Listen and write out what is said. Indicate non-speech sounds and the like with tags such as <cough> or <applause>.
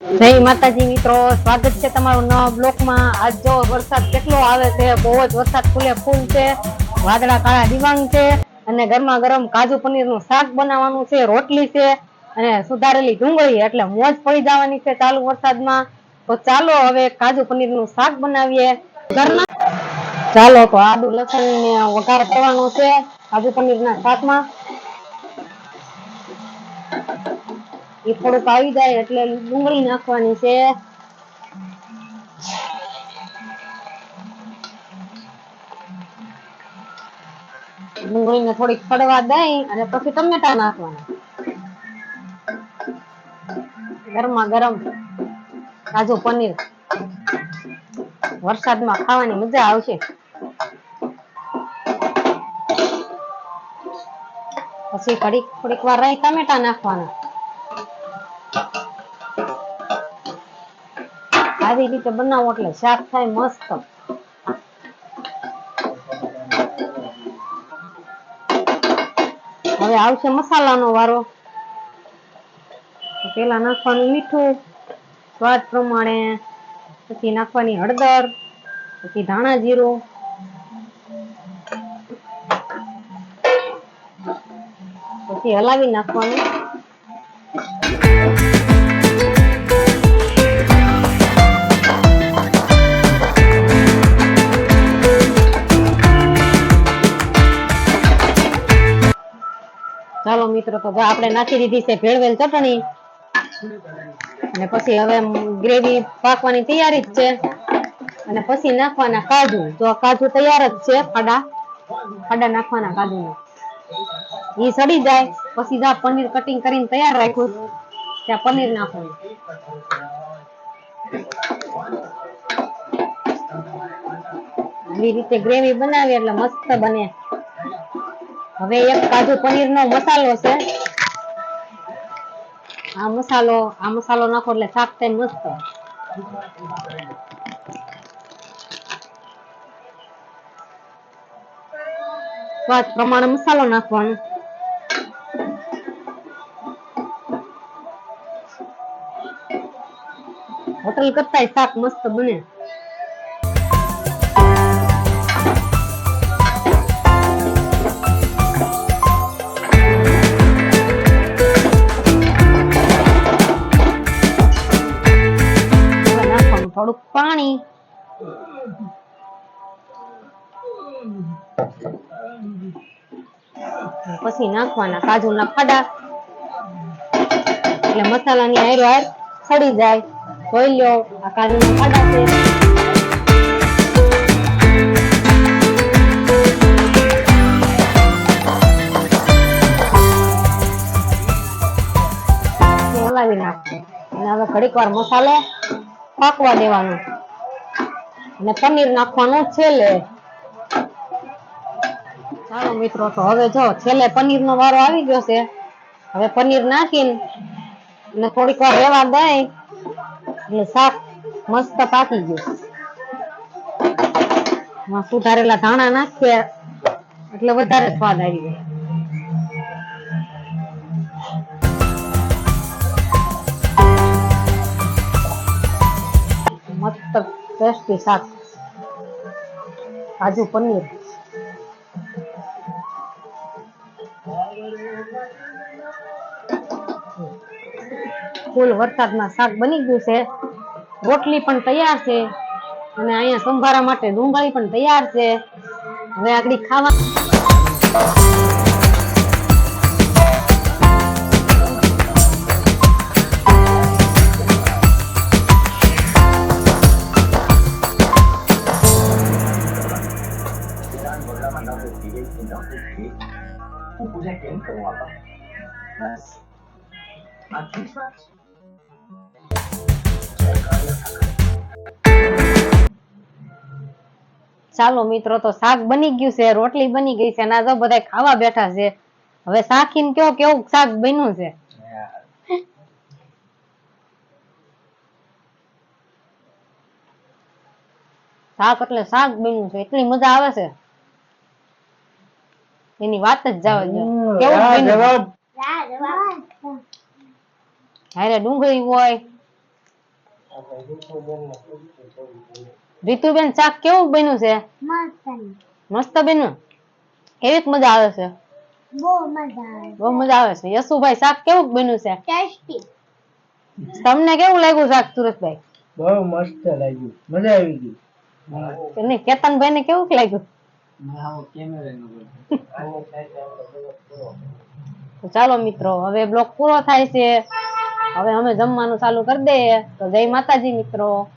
જય માતાજી મિત્રો, સ્વાગત છે તમારું નવા બ્લોકમાં. આજ જો વરસાદ કેટલો આવે છે, બહુ જ વરસાદ ફૂલે ફૂલ છે, વાદળા કાળા દિવાંગ છે, અને ગરમા ગરમ કાજુ પનીરનું શાક બનાવવાનું છે, રોટલી છે, અને સુધારેલી ડુંગળી એટલે મોજ પડી જવાની છે ચાલુ વરસાદમાં. તો ચાલો હવે કાજુ પનીરનું શાક બનાવીએ. ઘરના ચાલો, તો આદુ લસણ ને વઘાર કરવાનો છે કાજુ પનીર ના શાકમાં. એ થોડુંક આવી જાય એટલે ડુંગળી નાખવાની છે. ડુંગળીને થોડીક પડવા દઈ અને પછી ટમેટા નાખવાના. ગરમા ગરમ કાજુ પનીર. વરસાદમાં ખાવાની મજા આવશે. પછી ઘડીક થોડીક વાર રહી ટમેટા નાખવાના. આવી રીતે બનાવો એટલે શાક થાય મસ્ત. હવે આવશે મસાલાનો વારો. પેલા નાખવાનું મીઠું, સ્વાદ પ્રમાણે, પછી નાખવાની હળદર, પછી ધાણા જીરું. પછી હલાવી નાખવાનું. ચાલો મિત્રો, તો આપણે નાખી દીધી છે ભેળવેલ ચટણી. અને પછી હવે ગ્રેવી પાકવાની તૈયારી જ છે. અને પછી નાખવાના કાજુ. તો કાજુ તૈયાર જ છે, ખાડા. ખાડા નાખવાના કાજુ ઈ સડી જાય. પછી જા પનીર કટિંગ કરીને તૈયાર રાખ્યું, ત્યાં પનીર નાખવાનું. આવી રીતે ગ્રેવી બનાવી એટલે મસ્ત બને. હવે એક કાજુ પનીર નો મસાલો છે. આ મસાલો આ મસાલો નાખો એટલે શાક થાય મસ્ત. સ્વાદ પ્રમાણે મસાલો નાખવાનો. હોટલ કરતા શાક મસ્ત બને. થોડુંક પાણી. પછી નાખવાના કાજુ ના ખાડા. એટલે મસાલાની આયરો હાર સડી જાય. જોઈ લો, આ કાજુ ના ખાડા છે. હલાવી નાખવાનું અને હવે ઘડીક વાર મસાલો પાકવા દેવાનું. અને પનીર નાખવાનું છેલ્લે. ચાલો મિત્રો, તો હવે જો છેલ્લે પનીર નો વારો આવી ગયો છે. હવે પનીર નાખીને થોડીક વાર રેવા દે એટલે શાક મસ્ત પાકી ગયું. સુધારેલા ધાણા નાખીએ એટલે વધારે સ્વાદ આવી જાય ટેસ્ટી શાક. કાજુ પનીર. ફૂલ વરસાદમાં શાક બની ગયું છે. રોટલી પણ તૈયાર છે અને અહીંયા સંભારા માટે ડુંગળી પણ તૈયાર છે. હવે આગળ ખાવા no recibir un proyecto como apa mas aktifat ચાલો મિત્રો, તો શાક બની ગયું છે, રોટલી બની ગઈ છે ના જો બધા ખાવા બેઠા છે. હવે શાકીન કયો કેવું શાક બન્યું છે? શાક એટલે શાક બન્યું છે, એટલી મજા આવે છે. એની વાત જ જાવ દો કેવું હારે ડુંગળી હોય. રીતુબેન શાક કેવું બન્યું છે? મસ્ત બન્યું? કેવીક મજા આવે છે? બહુ મજા આવે બહુ મજા આવે છે. યશુભાઈ શાક કેવું બન્યું છે? તમને કેવું લાગ્યું શાક સુરેશભાઈ બહુ મસ્ત લાગ્યું. મજા આવી ગઈ. કેતનભાઈ ને કેવું લાગ્યું? <laughs> તો ચાલો મિત્રો હવે બ્લોગ પૂરો થાય છે. હવે અમે જમવાનું ચાલુ કરી દઈએ. તો જય માતાજી મિત્રો.